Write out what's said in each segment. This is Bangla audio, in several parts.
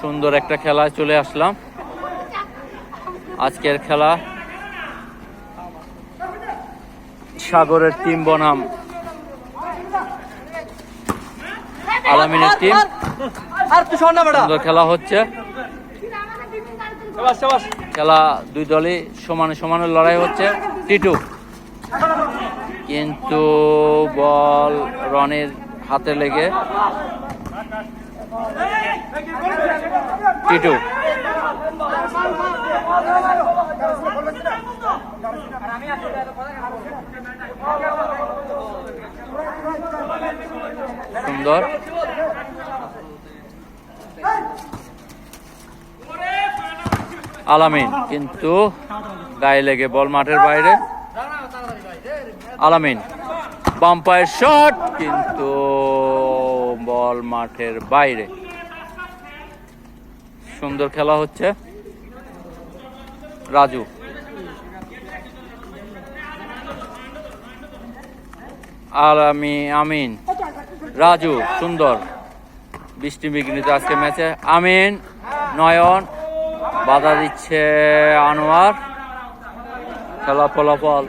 সুন্দর একটা খেলায় চলে আসলাম। আজকের খেলা সাগরের টিম বনাম। আলামিনের টিম। সুন্দর খেলা হচ্ছে। খেলা দুই দলই সমানে সমানে লড়াই হচ্ছে। টিটু। কিন্তু বল রনির হাতে লেগে টিটু। সুন্দর। আলামিন কিন্তু গায়ে লেগে বল মাঠের বাইরে। আলামিন বাম্পায়ের শট কিন্তু বল মাঠের বাইরে। সুন্দর খেলা হচ্ছে। রাজু। আলামি আমিন। রাজু, সুন্দর। বৃষ্টি বিঘ্নিত আজকে ম্যাচে। আমিন, নয়ন, বাধা দিচ্ছে আনোয়ার। খেলা ফলাফল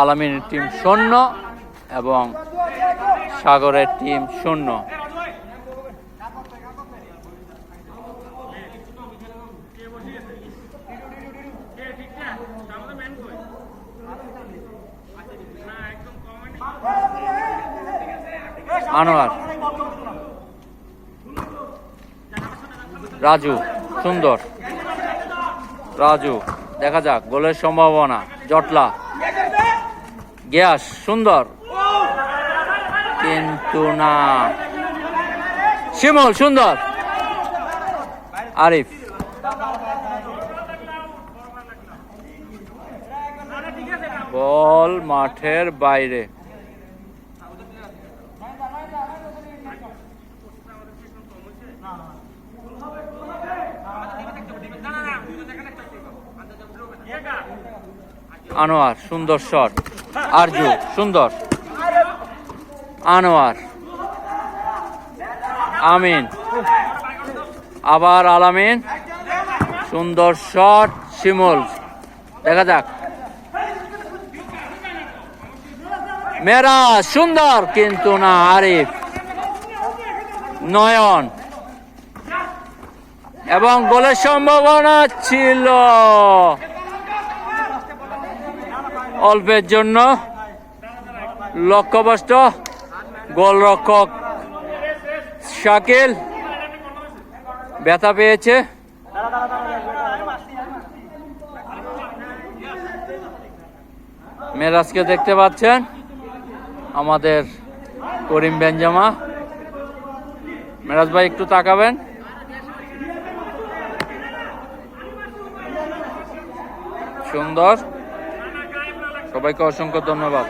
আলামিনের টিম শূন্য এবং সাগরের টিম শূন্য। আনোয়ার। রাজু সুন্দর। রাজু দেখা যাক গোলের সম্ভাবনা জটলা। গ্যাস সুন্দর। কিন্তু না। শিমল সুন্দর। আরিফ। বল মাঠের বাইরে। আনোয়ার সুন্দর শট আরজু সুন্দর। আনোয়ার। আমিন। আবার আলামিন। সুন্দর শট, শিমুল। দেখা যাক। মেরা সুন্দর কিন্তু না আরিফ। নয়ন। এবং গোলের সম্ভাবনা ছিল। অল্পের জন্য লক্ষ্যভ্রষ্ট। গোলরক্ষক শাকিল। ব্যথা পেয়েছে। মেরাজকে দেখতে পাচ্ছেন আমাদের করিম বেঞ্জামা। মেরাজ ভাই, একটু তাকাবেন। সুন্দর। সবাইকে অসংখ্য ধন্যবাদ।